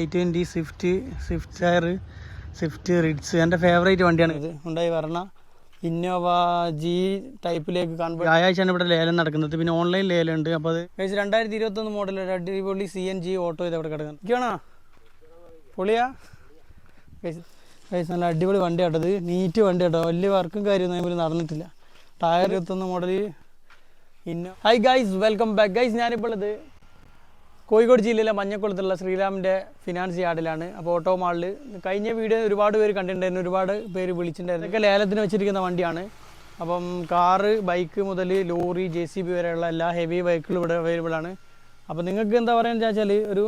I twenty Swift Swift Dzire Swift Ritz എന്റെ favourite വണ്ടിയാണ് ഇത്. ഉണ്ടായി പറഞ്ഞ ഇന്നോവ ജി ടൈപ്പിലേക്ക് കാണുമ്പോൾ വ്യാഴാഴ്ചയാണ് ഇവിടെ ലേലം നടക്കുന്നത്. പിന്നെ ഓൺലൈൻ ലേലം ഉണ്ട്. അപ്പോൾ അത് കഴിച്ച് രണ്ടായിരത്തി ഇരുപത്തൊന്ന് മോഡൽ ഒരു അടിപൊളി സി എൻ ജി ഓട്ടോ ഇത് അവിടെ കിടക്കുന്നത് ഇരിക്കണോ പൊളിയാ? കഴിച്ച് നല്ല അടിപൊളി വണ്ടി കേട്ടത് നീറ്റ് വണ്ടി കേട്ടോ. വലിയ വർക്കും കാര്യമൊന്നും അതിൽ നടന്നിട്ടില്ല. ടയർ ഇരുപത്തൊന്ന് മോഡൽ ഇന്നോ hi guys welcome back guys ഞാനിപ്പോൾ ഇത് കോഴിക്കോട് ജില്ലയിലെ മഞ്ഞക്കുളത്തുള്ള ശ്രീരാമിന്റെ ഫിനാൻസ് യാർഡിലാണ് അപ്പോൾ ഓട്ടോ മാളിൽ കഴിഞ്ഞ വീഡിയോ ഒരുപാട് പേര് കണ്ടിട്ടുണ്ടായിരുന്നു. ഒരുപാട് പേര് വിളിച്ചിട്ടുണ്ടായിരുന്നു. ഇതൊക്കെ ലേലത്തിന് വെച്ചിരിക്കുന്ന വണ്ടിയാണ്. അപ്പം കാറ് ബൈക്ക് മുതൽ ലോറി ജെ സി ബി വരെയുള്ള എല്ലാ ഹെവി വെഹിക്കിളും ഇവിടെ അവൈലബിൾ ആണ്. അപ്പോൾ നിങ്ങൾക്ക് എന്താ പറയുക വെച്ചാൽ ഒരു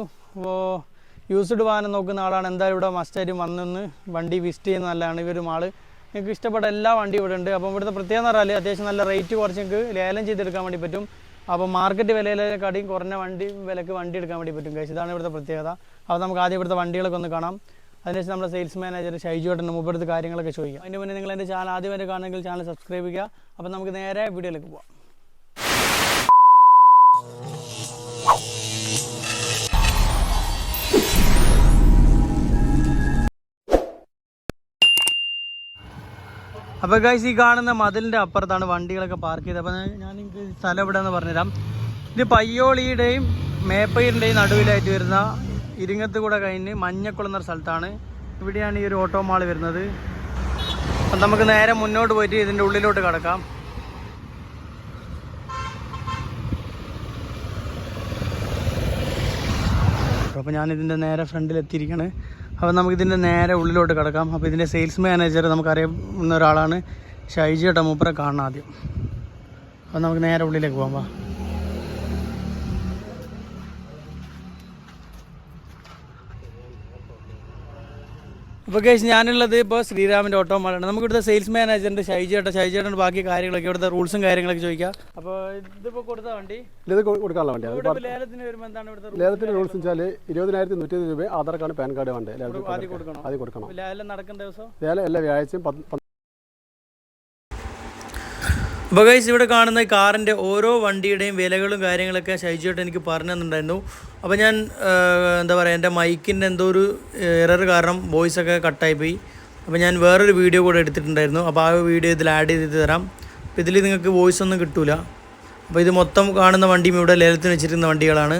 യൂസ്ഡ് വാഹനം നോക്കുന്ന ആളാണ്. എന്തായാലും ഇവിടെ മസ്റ്റായിട്ട് വന്നെന്ന് വണ്ടി വിസിറ്റ് ചെയ്യുന്ന നല്ലതാണ്. ഇവരും ആൾ നിങ്ങൾക്ക് ഇഷ്ടപ്പെട്ട എല്ലാ വണ്ടിയും ഇവിടെ ഉണ്ട്. അപ്പോൾ ഇവിടുത്തെ പ്രത്യേകത എന്ന് പറഞ്ഞാൽ അത്യാവശ്യം നല്ല റേറ്റ് കുറച്ച് നിങ്ങൾക്ക് ലേലം ചെയ്തെടുക്കാൻ വേണ്ടി പറ്റും. അപ്പോൾ മാർക്കറ്റ് വിലയിലേക്കാട്ടിയും കുറഞ്ഞ വണ്ടി വിലക്ക് വണ്ടി എടുക്കാൻ വേണ്ടി പറ്റും കഴിച്ച് ഇതാണ് ഇവിടുത്തെ പ്രത്യേകത. അപ്പോൾ നമുക്ക് ആദ്യം ഇവിടുത്തെ വണ്ടികളൊക്കെ ഒന്ന് കാണാം. അതിനുശേഷം നമ്മുടെ സെയിൽസ് മാനേജർ ഷൈജുവേട്ടൻ മുമ്പ് എടുത്ത് കാര്യങ്ങളൊക്കെ ചോദിക്കാം. അതിന് മുന്നേ നിങ്ങൾ എന്റെ ചാനൽ ആദ്യം വരെ കാണുമെങ്കിൽ ചാനൽ സബ്സ്ക്രൈബ് ചെയ്യുക. അപ്പോൾ നമുക്ക് നേരെ വീഡിയോയിലേക്ക് പോകാം അപ്പോൾ ഗൈസ് ഈ കാണുന്ന മതിലിന്റെ അപ്പുറത്താണ് വണ്ടികളൊക്കെ പാർക്ക് ചെയ്തത്. അപ്പോൾ ഞാൻ നിങ്ങൾക്ക് സ്ഥലം എവിടെയെന്ന് പറഞ്ഞുതരാം. ഇത് പയ്യോളിയുടെയും മേപ്പയിലിന്റെയും നടുവിലായിട്ട് വരുന്ന ഇരിങ്ങത്ത് കൂടെ കഴിഞ്ഞ് മഞ്ഞക്കുളം എന്ന സ്ഥലത്താണ്. ഇവിടെയാണ് ഈ ഒരു ഓട്ടോ മാൾ വരുന്നത്. അപ്പം നമുക്ക് നേരെ മുന്നോട്ട് പോയിട്ട് ഇതിന്റെ ഉള്ളിലോട്ട് കടക്കാം. അപ്പോൾ ഇതിന്റെ നേരെ ഫ്രണ്ടിൽ എത്തിയിരിക്കുകയാണ് അപ്പോൾ നമുക്കിതിന്റെ നേരെ ഉള്ളിലോട്ട് കിടക്കാം. അപ്പോൾ ഇതിന്റെ സെയിൽസ് മാനേജർ നമുക്കറിയാവുന്ന ഒരാളാണ് ഷൈജി ഏട്ടാ മൂപ്പറെ കാണണം ആദ്യം. അപ്പോൾ നമുക്ക് നേരെ ഉള്ളിലേക്ക് പോകാം വാ. അപ്പോൾ കേസ് ഞാനുള്ളത് ഇപ്പോൾ ശ്രീരാമിന്റെ ഓട്ടോ മാളാണ് നമുക്ക് ഇവിടുത്തെ സെയിൽസ് മാനേജറിന്റെ ഷൈജേട്ട ഷൈജേട്ടന്റെ ബാക്കി കാര്യങ്ങളൊക്കെ ഇവിടുത്തെ റൂൾസും കാര്യങ്ങളൊക്കെ ചോദിക്കാം. അപ്പോൾ ഇതിപ്പോൾ കൊടുത്ത വണ്ടി? ഇത് കൊടുക്കാനുള്ള വണ്ടി. ലേലത്തിന് വരുമ്പോൾ എന്താണ് ഇവിടുത്തെ ലേലത്തിന്റെ റൂൾസ് വെച്ചാൽ ഇരുപതിനായിരത്തി നൂറ്റി രൂപ ആധാർ കാർഡ് പാൻ കാർഡ് വേണ്ടേ? ലേലത്തിൽ ആദ്യം കൊടുക്കണം. ആദ്യം കൊടുക്കണം. ലേലം നടക്കുന്ന ദിവസം? ലേലം എല്ലാ പത്ത് അപ്പോൾ ഗൈസ് ഇവിടെ കാണുന്ന കാറിന്റെ ഓരോ വണ്ടിയുടെയും വിലകളും കാര്യങ്ങളൊക്കെ ശൈജിയോട്ട് എനിക്ക് പറഞ്ഞു തന്നിട്ടുണ്ടായിരുന്നു അപ്പോൾ ഞാൻ എന്താ പറയുക എന്റെ മൈക്കിന്റെ എന്തോ ഒരു എറർ കാരണം വോയിസ് ഒക്കെ കട്ടായി പോയി. അപ്പോൾ ഞാൻ വേറൊരു വീഡിയോ കൂടെ എടുത്തിട്ടുണ്ടായിരുന്നു. അപ്പോൾ ആ വീഡിയോ ഇതിൽ ആഡ് ചെയ്ത് തരാം. അപ്പോൾ ഇതിൽ നിങ്ങൾക്ക് വോയിസ് ഒന്നും കിട്ടൂല. അപ്പോൾ ഇത് മൊത്തം കാണുന്ന വണ്ടിയും ഇവിടെ ലേലത്തിന് വെച്ചിരിക്കുന്ന വണ്ടികളാണ്.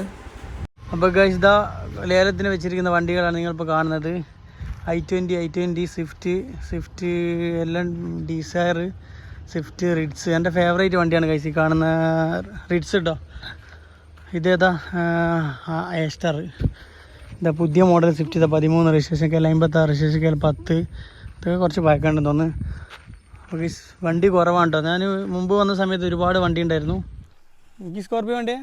അപ്പോൾ ഗൈസ് ഇതാ ലേലത്തിന് വെച്ചിരിക്കുന്ന വണ്ടികളാണ് നിങ്ങളിപ്പോൾ കാണുന്നത്. I twenty I twenty Swift Swift എല്ലാം ഡിസയർ സ്വിഫ്റ്റ് റിഡ്സ് എന്റെ ഫേവറേറ്റ് വണ്ടിയാണ് കൈസി കാണുന്ന റിഡ്സ് കേട്ടോ ഇതേതാ? ഏസ്റ്റർ ഇതാ പുതിയ മോഡൽ സ്വിഫ്റ്റ് ഇതാ പതിമൂന്ന് രജിസ്ട്രേഷൻ കെ അമ്പത്താറ് രജിസ്ട്രേഷൻ കയ്യിൽ പത്ത്. ഇതൊക്കെ കുറച്ച് പഴക്കമുണ്ടെന്ന് തോന്നുന്നു. ഗൈസ് വണ്ടി കുറവാണ് കേട്ടോ ഞാൻ മുമ്പ് വന്ന സമയത്ത് ഒരുപാട് വണ്ടി ഉണ്ടായിരുന്നു. എനിക്ക് സ്കോർപ്പിയോ വണ്ടിയാ?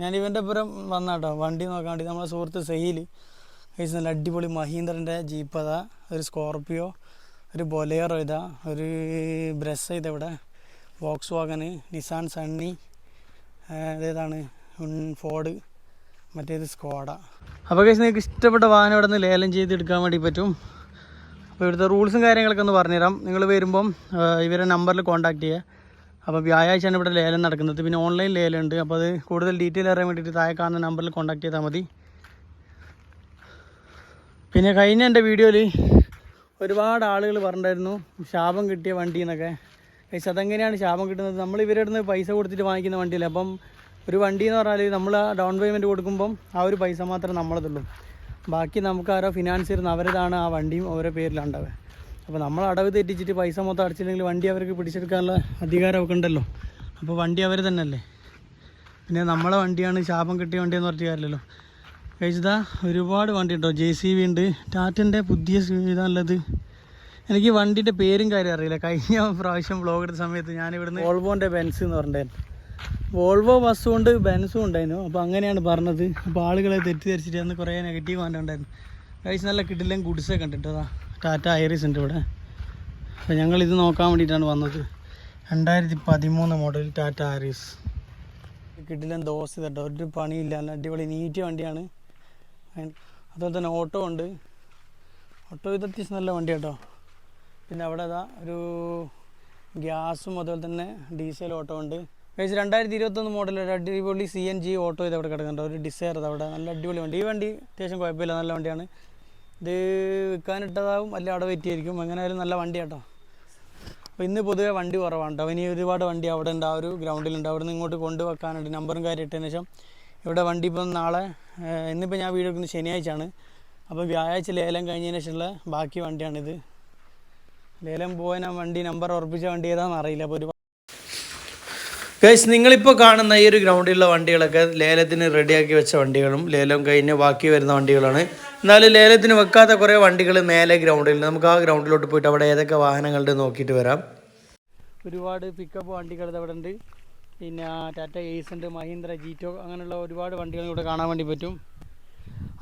ഞാൻ ഇവന്റെ പുറം വന്ന കേട്ടോ വണ്ടി നോക്കാൻ വേണ്ടി നമ്മളെ സുഹൃത്ത് സെയിൽ കഴിച്ച് നല്ല അടിപൊളി മഹീന്ദ്രന്റെ ജീപ്പ് അതാ. ഒരു സ്കോർപ്പിയോ ഒരു ബൊലേറോ ഇതാ. ഒരു ബ്രസ് ഇതാ ഇവിടെ. വോക്സ് വാഗന് നിസാൻ സണ്ണി ഇതേതാണ് ഫോർഡ് മറ്റേത് സ്കോഡ. അപ്പോൾ കഴിച്ച് നിങ്ങൾക്ക് ഇഷ്ടപ്പെട്ട വാഹനം ഇവിടെ നിന്ന് ലേലം ചെയ്തെടുക്കാൻ വേണ്ടി പറ്റും. അപ്പോൾ ഇവിടുത്തെ റൂൾസും കാര്യങ്ങളൊക്കെ ഒന്ന് പറഞ്ഞുതരാം. നിങ്ങൾ വരുമ്പം ഇവരെ നമ്പറിൽ കോൺടാക്ട് ചെയ്യുക. അപ്പോൾ വ്യാഴാഴ്ചയാണ് ഇവിടെ ലേലം നടക്കുന്നത്. പിന്നെ ഓൺലൈൻ ലേലം ഉണ്ട്. അപ്പോൾ അത് കൂടുതൽ ഡീറ്റെയിൽ അറിയാൻ വേണ്ടിയിട്ട് താഴെ കാണുന്ന നമ്പറിൽ കോൺടാക്ട് ചെയ്താൽ മതി. പിന്നെ കഴിഞ്ഞ എന്റെ വീഡിയോയിൽ ഒരുപാട് ആളുകൾ പറഞ്ഞിട്ടുണ്ടായിരുന്നു ശാപം കിട്ടിയ വണ്ടി എന്നൊക്കെ. പക്ഷെ അതെങ്ങനെയാണ് ശാപം കിട്ടുന്നത്? നമ്മൾ ഇവരുടെ നിന്ന് പൈസ കൊടുത്തിട്ട് വാങ്ങിക്കുന്ന വണ്ടിയല്ലേ. അപ്പം ഒരു വണ്ടി എന്ന് പറഞ്ഞാൽ നമ്മൾ ഡൗൺ പേയ്മെന്റ് കൊടുക്കുമ്പം ആ ഒരു പൈസ മാത്രമേ നമ്മളതുള്ളൂ. ബാക്കി നമുക്ക് ആരോ ഫിനാൻസ് തരുന്ന അവരതാണ് ആ വണ്ടിയും ഓരോ പേരിലുണ്ടാവുക അപ്പോൾ നമ്മൾ അടവ് തെറ്റിച്ചിട്ട് പൈസ മൊത്തം അടച്ചില്ലെങ്കിൽ വണ്ടി അവർക്ക് പിടിച്ചെടുക്കാനുള്ള അധികാരമൊക്കെ ഉണ്ടല്ലോ. അപ്പോൾ വണ്ടി അവർ തന്നെയല്ലേ. പിന്നെ നമ്മളെ വണ്ടിയാണ് ശാപം കിട്ടിയ വണ്ടിയെന്ന് പറഞ്ഞിട്ട് കാര്യമല്ലോ കഴിച്ചതാ ഒരുപാട് വണ്ടി ഉണ്ടോ ജെ സി ബി ഉണ്ട്. ടാറ്റന്റെ പുതിയ ഇതാണുള്ളത് എനിക്ക് വണ്ടിന്റെ പേരും കാര്യം അറിയില്ല. കഴിഞ്ഞ പ്രാവശ്യം വ്ളോഗ് എടുത്ത സമയത്ത് ഞാൻ ഇവിടുന്ന് വോൾവോന്റെ ബെൻസ് എന്ന് പറഞ്ഞിട്ടുണ്ടായിരുന്നു. വോൾവോ ബസ്സും ഉണ്ട് ബെൻസും ഉണ്ടായിരുന്നു. അപ്പോൾ അങ്ങനെയാണ് പറഞ്ഞത്. അപ്പോൾ ആളുകളെ തെറ്റിദ്ധരിച്ചിട്ട് അന്ന് കുറേ നെഗറ്റീവ് കണ്ടുണ്ടായിരുന്നു കഴിച്ച് നല്ല കിട്ടില്ല ഗുഡ്സൊക്കെ ഉണ്ട് കേട്ടോ. ടാറ്റ ഐറിസ് ഉണ്ട് ഇവിടെ. അപ്പോൾ ഞങ്ങളിത് നോക്കാൻ വേണ്ടിയിട്ടാണ് വന്നത്. രണ്ടായിരത്തി പതിമൂന്ന് മോഡൽ ടാറ്റ ഐറിസ് കിട്ടില്ല ദോശ കേട്ടോ ഒരു പണിയില്ല അടിപൊളി നീറ്റ് വണ്ടിയാണ്. അതുപോലെ തന്നെ ഓട്ടോ ഉണ്ട്. ഓട്ടോ ഇത് അത്യാവശ്യം നല്ല വണ്ടി കേട്ടോ. പിന്നെ അവിടെ അതാ ഒരു ഗ്യാസും അതുപോലെ തന്നെ ഡീസൽ ഓട്ടോ ഉണ്ട്. കഴിച്ച് രണ്ടായിരത്തി ഇരുപത്തൊന്ന് മോഡൽ ഒരു അടിപൊളി സി എൻ ജി ഓട്ടോ ഇത് അവിടെ കിടക്കുന്നുണ്ട്. ഒരു ഡിസയർ ഇത് അവിടെ നല്ല അടിപൊളി വണ്ടി. ഈ വണ്ടി അത്യാവശ്യം കുഴപ്പമില്ല. നല്ല വണ്ടിയാണ്. ഇത് വിൽക്കാനിട്ടതാവും അല്ല അവിടെ വെറ്റിയായിരിക്കും എങ്ങനെയായാലും നല്ല വണ്ടി കേട്ടോ. അപ്പോൾ ഇന്ന് പൊതുവെ വണ്ടി കുറവാണ് കേട്ടോ. ഇനി ഒരുപാട് വണ്ടി അവിടെ ഉണ്ട്. ആ ഒരു ഗ്രൗണ്ടിലുണ്ട് അവിടെ നിന്ന് ഇങ്ങോട്ട് കൊണ്ടുവെക്കാനുണ്ട്. നമ്പറും കാര്യം ഇട്ടതിന് ശേഷം ഇവിടെ വണ്ടി ഇപ്പം നാളെ ഇന്നിപ്പോൾ ഞാൻ വീഡിയോ എടുക്കുന്നത് ശനിയാഴ്ചയാണ്. അപ്പോൾ വ്യാഴാഴ്ച ലേലം കഴിഞ്ഞതിന് ശേഷമുള്ള ബാക്കി വണ്ടിയാണിത്. ലേലം പോകാൻ ആ വണ്ടി നമ്പർ ഉറപ്പിച്ച വണ്ടി ഏതാണെന്ന് അറിയില്ല. അപ്പോൾ ഒരു ഗൈസ് നിങ്ങളിപ്പോൾ കാണുന്ന ഈ ഒരു ഗ്രൗണ്ടിലുള്ള വണ്ടികളൊക്കെ ലേലത്തിന് റെഡിയാക്കി വെച്ച വണ്ടികളും ലേലം കഴിഞ്ഞ് ബാക്കി വരുന്ന വണ്ടികളാണ്. എന്നാലും ലേലത്തിന് വെക്കാത്ത കുറേ വണ്ടികൾ മേലെ ഗ്രൗണ്ടിൽ നമുക്ക് ആ ഗ്രൗണ്ടിലോട്ട് പോയിട്ട് അവിടെ ഏതൊക്കെ വാഹനങ്ങളുണ്ട് നോക്കിയിട്ട് വരാം. ഒരുപാട് പിക്കപ്പ് വണ്ടികൾ അവിടെ ഉണ്ട് പിന്നെ ടാറ്റ എയ്സ് ഉണ്ട് മഹീന്ദ്ര ജീറ്റോ അങ്ങനെയുള്ള ഒരുപാട് വണ്ടികൾ ഇവിടെ കാണാൻ വേണ്ടി പറ്റും.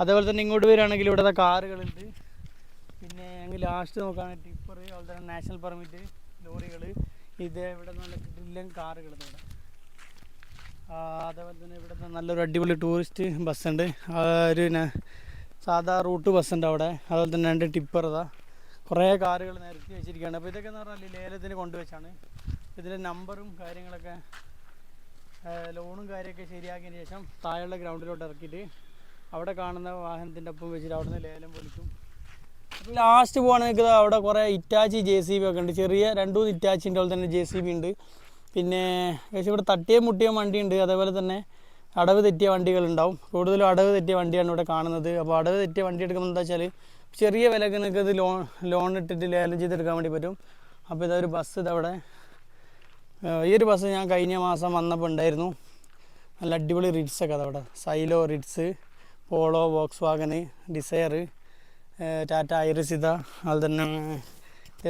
അതേപോലെ തന്നെ ഇങ്ങോട്ട് വരികയാണെങ്കിൽ ഇവിടുത്തെ കാറുകളുണ്ട്. പിന്നെ ഞങ്ങൾ ലാസ്റ്റ് നോക്കുകയാണെങ്കിൽ ടിപ്പർ അതുപോലെ തന്നെ നാഷണൽ പെർമിറ്റ് ലോറികൾ ഇത് ഇവിടെ നല്ല ഡ്രില്ലും കാറുകൾ ഇവിടെ അതേപോലെ തന്നെ ഇവിടെ നല്ലൊരു അടിപൊളി ടൂറിസ്റ്റ് ബസ്സുണ്ട് ഒരു സാധാ റൂട്ട് ബസ്സുണ്ട് അവിടെ. അതുപോലെ തന്നെ രണ്ട് ടിപ്പർ ഇതാ. കുറേ കാറുകൾ നിരത്തി വെച്ചിരിക്കുകയാണ്. അപ്പോൾ ഇതൊക്കെ എന്ന് പറഞ്ഞാൽ ലേലത്തിന് കൊണ്ടുവച്ചാണ് ഇതിന്റെ നമ്പറും കാര്യങ്ങളൊക്കെ ലോണും കാര്യമൊക്കെ ശരിയാക്കിയതിന് ശേഷം താഴെയുള്ള ഗ്രൗണ്ടിലോട്ട് ഇറക്കിയിട്ട് അവിടെ കാണുന്ന വാഹനത്തിന്റെ ഒപ്പം വെച്ചിട്ട് അവിടെ നിന്ന് ലേലം പൊലിക്കും ലാസ്റ്റ് പോകുകയാണെങ്കിൽ അവിടെ കുറേ ഇറ്റാച്ചി ജെ സി ബി ഒക്കെ ഉണ്ട്. ചെറിയ രണ്ടു മൂന്ന് ഇറ്റാച്ചിന്റെ പോലെ തന്നെ ജെ സി ബി ഉണ്ട്. പിന്നെ ഏകദേശം ഇവിടെ തട്ടിയ മുട്ടിയ വണ്ടിയുണ്ട്. അതേപോലെ തന്നെ അടവ് തെറ്റിയ വണ്ടികളുണ്ടാവും കൂടുതലും അടവ് തെറ്റിയ വണ്ടിയാണ് ഇവിടെ കാണുന്നത്. അപ്പോൾ അടവ് തെറ്റിയ വണ്ടി എടുക്കുമ്പോൾ എന്താ വെച്ചാൽ ചെറിയ വിലക്ക് നിങ്ങൾക്ക് ഇത് ലോൺ ലോൺ ഇട്ടിട്ട് ലേലം ചെയ്തെടുക്കാൻ വേണ്ടി പറ്റും. അപ്പോൾ ഇതൊരു ബസ് ഇതവിടെ ഈ ഒരു ബസ് ഞാൻ കഴിഞ്ഞ മാസം വന്നപ്പോൾ ഉണ്ടായിരുന്നു. നല്ല അടിപൊളി റിഡ്സ് ഒക്കെ അതവിടെ Xylo Ritz Polo Volkswagen Dzire Tata ഐറിസിത അതുപോലെ തന്നെ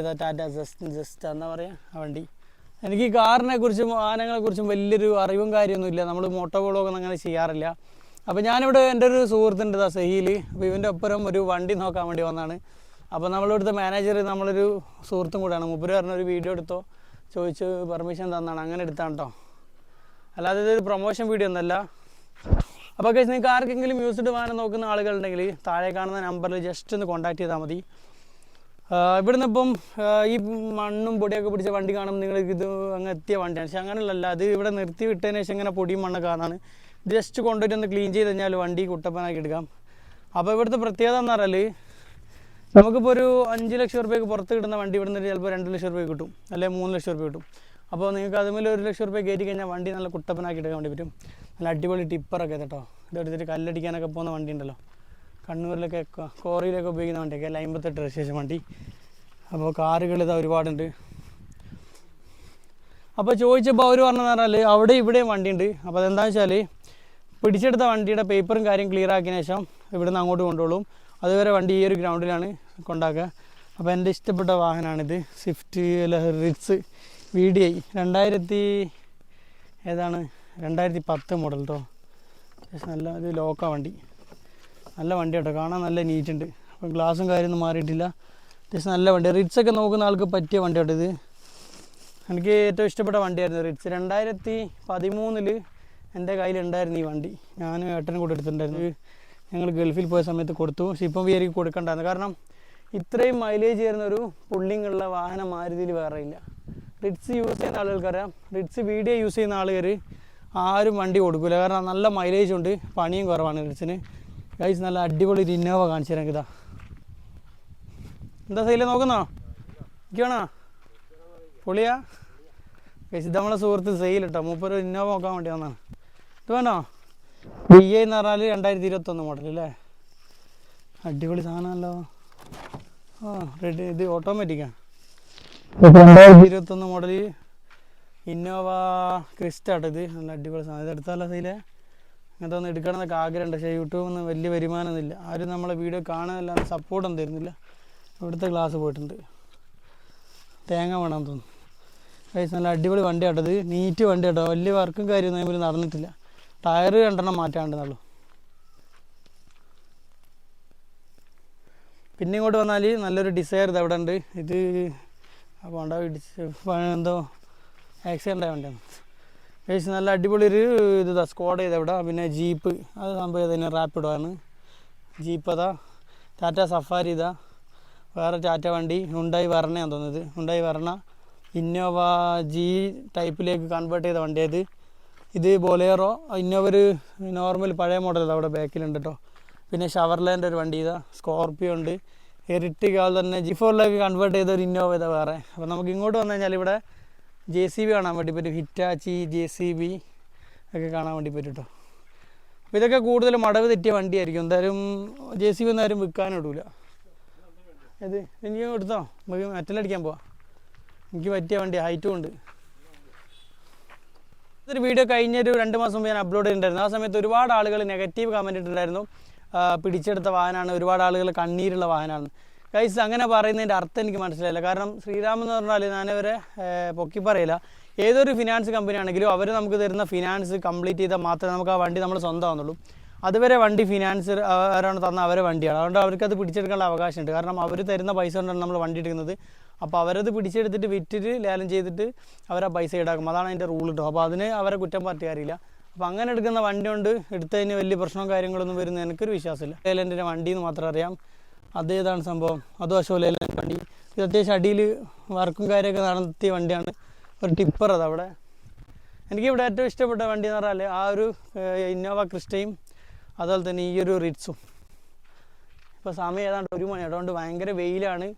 ഏതാ ടാറ്റ ജസ്റ്റ് ജസ്റ്റ് എന്താ പറയുക ആ വണ്ടി. എനിക്ക് ഈ കാറിനെ കുറിച്ചും വാഹനങ്ങളെ കുറിച്ചും വലിയൊരു അറിവും കാര്യമൊന്നുമില്ല നമ്മൾ മോട്ടോ വ്ളോഗൊന്നും അങ്ങനെ ചെയ്യാറില്ല. അപ്പോൾ ഞാനിവിടെ എന്റെ ഒരു സുഹൃത്തുണ്ട് സഹീൽ അപ്പോൾ ഇവന്റെ ഒപ്പരം ഒരു വണ്ടി നോക്കാൻ വേണ്ടി വന്നതാണ്. അപ്പോൾ നമ്മളിവിടുത്തെ മാനേജർ നമ്മളൊരു സുഹൃത്തും കൂടെയാണ്. മുപ്പര് പറഞ്ഞ ഒരു വീഡിയോ എടുത്തോ. ചോദിച്ച് പെർമിഷൻ തന്നാണ്. അങ്ങനെ എടുത്താണ് കേട്ടോ അല്ലാതെ ഇതൊരു പ്രൊമോഷൻ വീഡിയോ ഒന്നല്ല. അപ്പോൾ കേസ് നിങ്ങൾക്ക് ആർക്കെങ്കിലും മ്യൂസിക് വാഹനം നോക്കുന്ന ആളുകളുണ്ടെങ്കിൽ താഴെ കാണുന്ന നമ്പറിൽ ജസ്റ്റ് ഒന്ന് കോൺടാക്ട് ചെയ്താൽ മതി. ഇവിടുന്ന് ഇപ്പം ഈ മണ്ണും പൊടിയൊക്കെ പിടിച്ച വണ്ടി കാണുമ്പോൾ നിങ്ങൾക്ക് ഇത് അങ്ങ് എത്തിയ വണ്ടിയാണ്. പക്ഷെ അങ്ങനെയല്ല അത് ഇവിടെ നിർത്തി വിട്ടതിന് ശേഷം ഇങ്ങനെ പൊടിയും മണ്ണൊക്കെ കാണാണ്. ജസ്റ്റ് കൊണ്ടുപോയിട്ട് ഒന്ന് ക്ലീൻ ചെയ്ത് കഴിഞ്ഞാൽ വണ്ടി കുട്ടപ്പനാക്കി എടുക്കാം. അപ്പോൾ ഇവിടുത്തെ പ്രത്യേകത എന്ന് പറഞ്ഞാൽ നമുക്കിപ്പോൾ ഒരു അഞ്ച് ലക്ഷം രൂപയ്ക്ക് പുറത്ത് കിട്ടുന്ന വണ്ടി ഇവിടെ നിന്ന് ചിലപ്പോൾ രണ്ട് ലക്ഷം റുപ്യ കിട്ടും അല്ലെങ്കിൽ മൂന്ന് ലക്ഷം റുപ്യ കിട്ടും. അപ്പോൾ നിങ്ങൾക്ക് അതുമേലെ ഒരു ലക്ഷം റുപ്യ കയറ്റി കഴിഞ്ഞാൽ വണ്ടി നല്ല കുട്ടപ്പനാക്കി എടുക്കാൻ വേണ്ടി പറ്റും. നല്ല അടിപൊളി ടിപ്പറൊക്കെ കേട്ടോ. ഇതെടുത്തിട്ട് കല്ലടിക്കാനൊക്കെ പോകുന്ന വണ്ടി ഉണ്ടല്ലോ കണ്ണൂരിലൊക്കെ കോറിയിലൊക്കെ ഉപയോഗിക്കുന്ന വണ്ടിയൊക്കെ അല്ല അമ്പത്തെട്ട് രജിസ്ട്രേഷൻ വണ്ടി. അപ്പോൾ കാറുകൾ ഇതാ ഒരുപാടുണ്ട്. അപ്പോൾ ചോദിച്ചപ്പോൾ അവർ പറഞ്ഞതെന്ന് പറഞ്ഞാൽ അവിടെ ഇവിടെയും വണ്ടിയുണ്ട്. അപ്പോൾ അതെന്താണെന്ന് വെച്ചാൽ പിടിച്ചെടുത്ത വണ്ടിയുടെ പേപ്പറും കാര്യം ക്ലിയർ ആക്കിയതിന് ശേഷം ഇവിടുന്ന് അങ്ങോട്ട് കൊണ്ടുപോകും അതുവരെ വണ്ടി ഈ ഒരു ഗ്രൗണ്ടിലാണ് കൊണ്ടാക്കുക. അപ്പോൾ എന്റെ ഇഷ്ടപ്പെട്ട വാഹനമാണിത്. Swift Ritz V D I രണ്ടായിരത്തി ഏതാണ്? രണ്ടായിരത്തി പത്ത് മോഡൽ കേട്ടോ നല്ല ഇത് ലോക്ക വണ്ടി. നല്ല വണ്ടി കേട്ടോ. കാണാൻ നല്ല നീറ്റ് ഉണ്ട്. അപ്പോൾ ഗ്ലാസും കാര്യമൊന്നും മാറിയിട്ടില്ല. അത്യാവശ്യം നല്ല വണ്ടി. റിറ്റ്സ് ഒക്കെ നോക്കുന്ന ആൾക്ക് പറ്റിയ വണ്ടി കേട്ടോ ഇത്. എനിക്ക് ഏറ്റവും ഇഷ്ടപ്പെട്ട വണ്ടിയായിരുന്നു റിറ്റ്സ് രണ്ടായിരത്തി പതിമൂന്നിൽ എന്റെ കയ്യിലുണ്ടായിരുന്നു ഈ വണ്ടി. ഞാൻ ഏട്ടനും കൂടെ എടുത്തിട്ടുണ്ടായിരുന്നു. ഞങ്ങൾ ഗൾഫിൽ പോയ സമയത്ത് കൊടുത്തു. പക്ഷെ ഇപ്പം വിചാരിക്കും കൊടുക്കണ്ടായിരുന്നു കാരണം ഇത്രയും മൈലേജ് തരുന്ന ഒരു പുള്ളിങ് ഉള്ള വാഹനം മാരുതിയിൽ വേറെ ഇല്ല. റിറ്റ്സ് യൂസ് ചെയ്യുന്ന ആളുകൾക്കറിയാം. റിഡ്സ് വീഡിയോ യൂസ് ചെയ്യുന്ന ആളുകൾ ആരും വണ്ടി കൊടുക്കില്ല കാരണം നല്ല മൈലേജ് ഉണ്ട്. പണിയും കുറവാണ് റിറ്റ്സിന് ഗൈസ് നല്ല അടിപൊളി ഒരു ഇന്നോവ കാണിച്ചു തരാം ഇതാ. എന്താ സൈല നോക്കുന്നോ? ഇരിക്കണോ പൊളിയാ ഗൈസ് ഇത് നമ്മളെ സുഹൃത്ത് സെയിൽ കേട്ടോ മൂപ്പര് ഇന്നോവ നോക്കാൻ വേണ്ടി വന്നാണ് ഇത് വേണോ? ബി ഐ എന്ന് പറഞ്ഞാൽ രണ്ടായിരത്തി ഇരുപത്തൊന്ന് മോഡൽ അല്ലേ അടിപൊളി സാധനമല്ലോ. ആ റെഡി ഇത് ഓട്ടോമാറ്റിക്കാണ് രണ്ടായിരത്തി ഇരുപത്തൊന്ന് മോഡൽ ഇന്നോവ ക്രിസ്റ്റാട്ടോ ഇത്. നല്ല അടിപൊളി സാധനം. ഇത് എടുത്താലോ സൈലേ? അങ്ങനത്തെ ഒന്ന് എടുക്കണം എന്നൊക്കെ ആഗ്രഹമുണ്ട്. പക്ഷേ യൂട്യൂബിൽ നിന്ന് വലിയ വരുമാനമൊന്നുമില്ല. ആരും നമ്മളെ വീഡിയോ കാണാനല്ലാതെ സപ്പോർട്ടൊന്നും തരുന്നില്ല. ഇവിടുത്തെ ക്ലാസ് പോയിട്ടുണ്ട്. തേങ്ങ വേണമെന്ന് തോന്നുന്നു. ഗൈസ് നല്ല അടിപൊളി വണ്ടി കേട്ടത് നീറ്റ് വണ്ടി കേട്ടോ. വലിയ വർക്കും കാര്യമൊന്നും അതിൽ നടന്നിട്ടില്ല. ടയർ രണ്ടെണ്ണം മാറ്റാണ്ടെന്നുള്ളൂ പിന്നെ ഇങ്ങോട്ട് വന്നാൽ നല്ലൊരു ഡിസയർ ഇത് അവിടെ ഉണ്ട്. ഇത് പോണ്ട എന്തോ ആക്സിഡന്റ് ആയ വണ്ടിയാണ്. ഗൈസ് നല്ല അടിപൊളി ഒരു ഇത് സ്ക്വാഡ് ചെയ്ത് അവിടെ പിന്നെ ജീപ്പ് അത് സംഭവം തന്നെ റാപ്പിഡോ ജീപ്പ് അതാ ടാറ്റ സഫാരി ഇതാ. വേറെ ടാറ്റ വണ്ടി ഉണ്ടായി വരണേന്ന് തോന്നുന്നത് ഉണ്ടായി വരണ ഇന്നോവ ജി ടൈപ്പിലേക്ക് കൺവേർട്ട് ചെയ്ത വണ്ടിയത് ഇത് ബൊലേറോ ഇന്നൊരു നോർമൽ പഴയ മോഡൽ അവിടെ ബാക്കിലുണ്ട് കേട്ടോ പിന്നെ ഷവർലാൻഡ് ഒരു വണ്ടി ഇതാ സ്കോർപ്പിയോ ഉണ്ട്. എറിട്ടിക അതുപോലെ തന്നെ ജി ഫോറിലേക്ക് കൺവേർട്ട് ചെയ്ത ഒരു ഇന്നോവ ഇതാ വേറെ. അപ്പോൾ നമുക്ക് ഇങ്ങോട്ട് വന്നു കഴിഞ്ഞാൽ ഇവിടെ ജെ സി ബി കാണാൻ വേണ്ടി പറ്റും. ഹിറ്റാച്ചി ജെ സി ബി ഒക്കെ കാണാൻ വേണ്ടി പറ്റും കേട്ടോ അപ്പോൾ ഇതൊക്കെ കൂടുതൽ മടവ് തെറ്റിയ വണ്ടിയായിരിക്കും. എന്തായാലും ജെ സി ബി ഒന്നും ആരും വിൽക്കാനും ഇടൂല. ഇത് എനിക്ക് എടുത്തോ? നമുക്ക് മെറ്റലടിക്കാൻ പോവാം. എനിക്ക് പറ്റിയ വണ്ടി ഹൈറ്റും ഉണ്ട്. ഇതൊരു വീഡിയോ കഴിഞ്ഞൊരു രണ്ട് മാസം മുമ്പ് ഞാൻ അപ്ലോഡ് ചെയ്തിട്ടുണ്ടായിരുന്നു. ആ സമയത്ത് ഒരുപാട് ആളുകൾ നെഗറ്റീവ് കമന്റ് ഇട്ടിട്ടുണ്ടായിരുന്നു. പിടിച്ചെടുത്ത വാഹനമാണ്. ഒരുപാട് ആളുകൾ കണ്ണീരുള്ള വാഹനമാണ്. ഗൈസ് അങ്ങനെ പറയുന്നതിന്റെ അർത്ഥം എനിക്ക് മനസ്സിലായില്ല. കാരണം ശ്രീരാം എന്ന് പറഞ്ഞാൽ ഞാനവരെ പൊക്കി പറയില്ല. ഏതൊരു ഫിനാൻസ് കമ്പനി ആണെങ്കിലും അവർ നമുക്ക് തരുന്ന ഫിനാൻസ് കംപ്ലീറ്റ് ചെയ്താൽ മാത്രമേ നമുക്ക് ആ വണ്ടി നമ്മൾ സ്വന്തമാകുന്നുള്ളൂ അതുവരെ വണ്ടി ഫിനാൻസ് ആരാണ് തന്ന അവരെ വണ്ടിയാണ്. അതുകൊണ്ട് അവർക്കത് പിടിച്ചെടുക്കാനുള്ള അവകാശമുണ്ട്. കാരണം അവർ തരുന്ന പൈസ കൊണ്ടാണ് നമ്മൾ വണ്ടി എടുക്കുന്നത്. അപ്പോൾ അവരത് പിടിച്ചെടുത്തിട്ട് വിറ്റിട്ട് ലേലം ചെയ്തിട്ട് അവർ ആ പൈസ ഈടാക്കും അതാണ് അതിന്റെ റൂൾ കേട്ടോ അപ്പോൾ അതിന് അവരെ കുറ്റം അറിയില്ല അപ്പോൾ അങ്ങനെ എടുക്കുന്ന വണ്ടി കൊണ്ട് എടുത്തതിന് വലിയ പ്രശ്നവും കാര്യങ്ങളൊന്നും വരുന്ന എനിക്കൊരു വിശ്വാസമില്ല. ലേലന്റെ വണ്ടി എന്ന് മാത്രം അറിയാം. അതേതാണ് സംഭവം? അതും അശോ ലേലന്റെ വണ്ടി. ഇത് അത്യാവശ്യം അടിയിൽ വർക്കും കാര്യമൊക്കെ നടത്തിയ വണ്ടിയാണ്. ഒരു ടിപ്പർ അത് അവിടെ. എനിക്ക് ഇവിടെ ഏറ്റവും ഇഷ്ടപ്പെട്ട വണ്ടി എന്ന് പറഞ്ഞാൽ ആ ഒരു ഇന്നോവ ക്രിസ്റ്റയും അതുപോലെ തന്നെ ഈ ഒരു റിറ്റ്സും. ഇപ്പോൾ സമയം ഏതാണ്ട് ഒരു മണി. അതുകൊണ്ട് ഭയങ്കര വെയിലാണ്.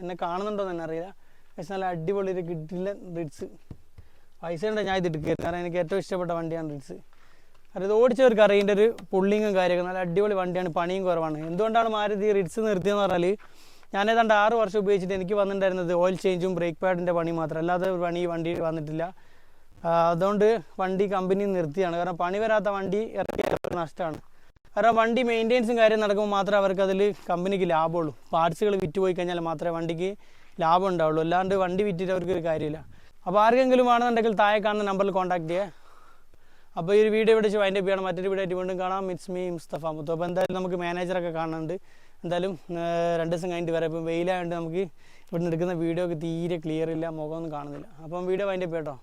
എന്നെ കാണുന്നുണ്ടോ തന്നെ അറിയില്ല. പക്ഷെ നല്ല അടിപൊളി ഒരു കിട്ടില്ല റിഡ്സ് പൈസ ഉണ്ട്? ഞാൻ ഇത് എടുക്കുക കാരണം എനിക്ക് ഏറ്റവും ഇഷ്ടപ്പെട്ട വണ്ടിയാണ് റിഡ്സ് കാരണം ഇത് ഓടിച്ചവർക്ക് അറിയേണ്ട ഒരു പുള്ളിങ്ങും കാര്യമൊക്കെ നല്ല അടിപൊളി വണ്ടിയാണ് പണിയും കുറവാണ്. എന്തുകൊണ്ടാണ് മാരുതി റിഡ്സ് നിർത്തിയെന്ന് പറഞ്ഞാൽ ഞാൻ ഏതാണ്ട് ആറ് വർഷം ഉപയോഗിച്ചിട്ട് എനിക്ക് വന്നിട്ടുണ്ടായിരുന്നത് ഓയിൽ ചേഞ്ചും ബ്രേക്ക് പാഡിന്റെ പണി മാത്രം. അല്ലാതെ ഒരു പണി വണ്ടി വന്നിട്ടില്ല. അതുകൊണ്ട് വണ്ടി കമ്പനി നിർത്തിയാണ് കാരണം പണി വരാത്ത വണ്ടി ഇറക്കിയ നഷ്ടമാണ്. കാരണം വണ്ടി മെയിന്റെനൻസും കാര്യം നടക്കുമ്പോൾ മാത്രമേ അവർക്ക് അതിൽ കമ്പനിക്ക് ലാഭമുള്ളൂ. പാർട്സുകൾ വിറ്റ് പോയി കഴിഞ്ഞാൽ മാത്രമേ വണ്ടിക്ക് ലാഭം ഉണ്ടാവുള്ളൂ. അല്ലാണ്ട് വണ്ടി വിറ്റിട്ട് അവർക്ക് ഒരു കാര്യമില്ല. അപ്പോൾ ആർക്കെങ്കിലും ആണെന്നുണ്ടെങ്കിൽ താഴെ കാണുന്ന നമ്പറിൽ കോൺടാക്ട് ചെയ്യുക അപ്പോൾ ഈ ഒരു വീഡിയോ ഇവിടെ അപ്പ് ചെയ്യണം. മറ്റൊരു വീഡിയോ ആയിട്ട് വീണ്ടും കാണാം. It's me Mustafa Muthu. അപ്പോൾ എന്തായാലും നമുക്ക് മാനേജറൊക്കെ കാണുന്നുണ്ട് എന്തായാലും രണ്ട് ദിവസം കഴിഞ്ഞിട്ട് വരാം. ഇപ്പം വെയിലായതുകൊണ്ട് നമുക്ക് ഇവിടുന്ന് എടുക്കുന്ന വീഡിയോ ഒക്കെ തീരെ ക്ലിയർ ഇല്ല. മുഖമൊന്നും കാണുന്നില്ല. അപ്പം വീഡിയോ അതിന്റെ കേട്ടോ